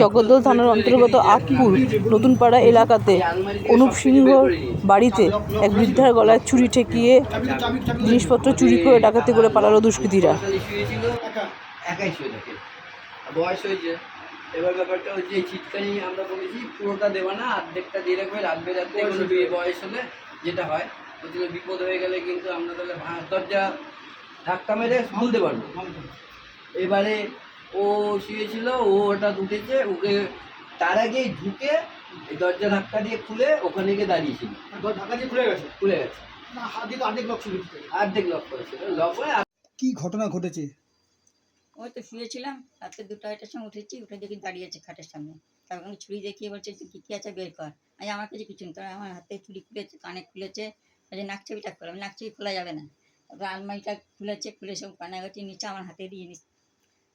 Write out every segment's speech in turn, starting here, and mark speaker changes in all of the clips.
Speaker 1: জগদ্দল থানার অন্তর্গত আটপুর নতুনপাড়া এলাকাতে অনুপ সিংহর বাড়িতে এক বৃদ্ধার গলায় ছুরি ঠেকিয়ে জিনিসপত্র চুরি করে ডাকাতি করে পালালো দুষ্কৃতীরা।
Speaker 2: বয়স হয়েছে। এবার ব্যাপারটা হচ্ছে, এই চিৎকারি আমরা বলেছি, পুরোটা দেওয়া না অর্ধেকটা দিয়ে রাখবে রাত বেরাতে কোনো বিয়ে বয়স হলে যেটা হয় বলছিল বিপদ হয়ে গেলে কিন্তু আমরা তাহলে দরজা ধাক্কা মেরে খুলতে পারব। এবারে ও শুয়েছিল ও ওটা উঠেছে ওকে তার আগেই ঢুকে দরজা ধাক্কা দিয়ে খুলে ওখানে গিয়ে দাঁড়িয়েছিল।
Speaker 3: ঢাকা দিয়ে খুলে গেছে?
Speaker 2: খুলে গেছে।
Speaker 3: অর্ধেক লক ছিল
Speaker 2: অর্ধেক লক করেছিল লক করে
Speaker 3: কি ঘটনা ঘটেছে?
Speaker 4: ওই তো শুয়েছিলাম রাত্রে দুটো আড়াইটার সময় উঠেছি উঠে দেখি দাঁড়িয়েছে খাটের সামনে। তারপর আমি ছুরি দেখিয়ে বলছে তুই কী কী আছে বের কর। আমি আমার কাছে কিছু নেই তারপর আমার হাতে চুরি খুলেছে কানে খুলেছে। বলছে নাক ছবিটা খোলা। নাক ছবি খোলা যাবে না। তারপর আলমারিটা খুলেছে খুলে সব কানাগাটি নিচে আমার হাতে দিয়ে নিস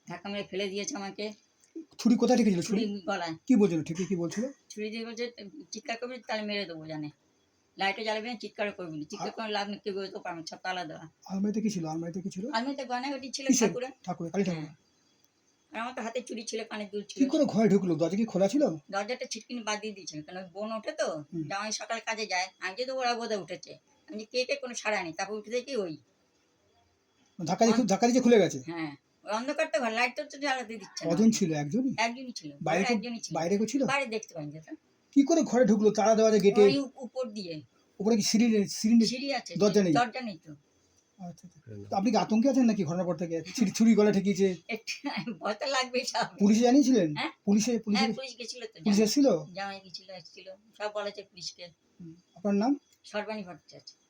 Speaker 4: ধাক্কা মেরে ফেলে দিয়েছে আমাকে।
Speaker 3: ছুরি কোথায় রেখেছিল?
Speaker 4: ছুরি? গলায়।
Speaker 3: কি বলছিল? ঠিকই কি বলছিল?
Speaker 4: ছুরি দিয়ে বলছে চিৎকার করবি তাহলে মেরে দেবো জানে। লাইটে জ্বালাবি না চিৎকার করবি না। চিৎকার করে লাভ নেই কেউ বেরোতেও পারবে সব তালা দেওয়া
Speaker 3: আলমারিতে কি ছিল? আলমারিতে কি ছিল?
Speaker 4: আলমারিতে গয়নাগাটি ছিল
Speaker 3: কিসের?
Speaker 4: ঠাকুরে
Speaker 3: ঠাকুর কালী ঠাকুর
Speaker 4: আর আমার তো হাতে চুরি ছিল কানে দুল ছিল।
Speaker 3: কি করে ঘরে ঢুকলো? দরজা কি খোলা ছিল?
Speaker 4: দরজাটা ছিটকিনি বাদ দিয়ে দিয়েছিল কারণ ওই বোন ওঠে তো। জামাই সকালে কাজে যায় আমি যদি ওরা বোধহয় উঠেছে। আমি কে কে কোনো সাড়া নেই তারপর উঠে দেখি ওই।
Speaker 3: ধাক্কা দিয়ে ধাক্কা দিয়ে খুলে গেছে?
Speaker 4: হ্যাঁ। অন্ধকার তো ঘর লাইট তো তো জ্বালাতে দিচ্ছে না।
Speaker 3: কজন ছিল? একজনই?
Speaker 4: একজনই ছিল
Speaker 3: বাইরে কেউ-
Speaker 4: একজনই ছিল।
Speaker 3: বাইরে কেউ ছিল?
Speaker 4: বাইরে দেখতে পাইনি যেটা
Speaker 3: কি করে ঘরে ঢুকলো? তালা দেওয়া গেটে
Speaker 4: ওই উপ- উপর দিয়ে।
Speaker 3: উপরে কি সিঁড়ি সিঁড়ি নেই?
Speaker 4: সিঁড়ি আছে
Speaker 3: দরজা নেই?
Speaker 4: দরজা নেই তো।
Speaker 3: আচ্ছা আচ্ছা। তো আপনি কি আতঙ্কে আছেন নাকি ঘটনার পর থেকে? ছুরি ছুরি গলা ঠেকিয়েছে?
Speaker 4: একটু ভয় তো লাগবে সব।
Speaker 3: পুলিশে জানিয়েছিলেন?
Speaker 4: হ্যাঁ?
Speaker 3: পুলিশে পুলিশে
Speaker 4: হ্যাঁ পুলিশ গেছিল তো
Speaker 3: পুলিশ
Speaker 4: জামাই-
Speaker 3: এসেছিল?
Speaker 4: জামাই গেছিল এসেছিল। সব বলেছে পুলিশকে।
Speaker 3: আপনার নাম?
Speaker 4: সর্বাণী ভট্টাচার্য।